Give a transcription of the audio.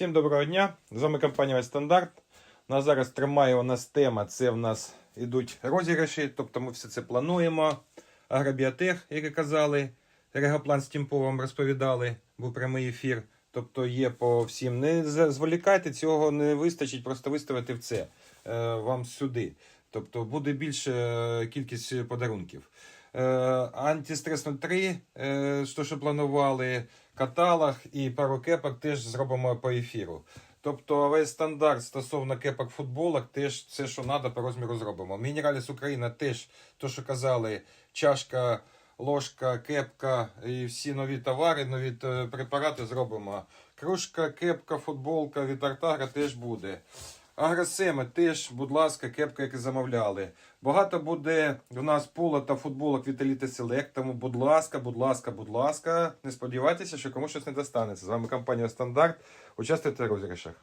Всім доброго дня! З вами компанія Стандарт. На зараз тримає у нас тема. Це в нас ідуть розіграші, тобто ми все це плануємо. Агробіотех, як і казали, Регоплан з Тімпо вам розповідали, був прямий ефір. Тобто є по всім. Не зволікайте, цього не вистачить, просто виставити в це е, вам сюди. Тобто буде більше е, кількість подарунків. Е, Антистрес 03, е, що, що планували, каталог і пару кепок теж зробимо по ефіру. Тобто весь стандарт стосовно кепок футболок, теж все, що треба, по розміру зробимо. Мінераліс Україна теж, то, що казали, чашка, ложка, кепка і всі нові товари, нові е, препарати зробимо. Кружка, кепка, футболка від Артага теж буде. Агросеми теж, будь ласка, кепка, як і замовляли. Багато буде у нас пола та футболок від Elite Select, тому будь ласка, будь ласка, будь ласка, не сподівайтеся, що комусь щось не достанеться. З вами компанія Стандарт. Участвуйте в розіграшах.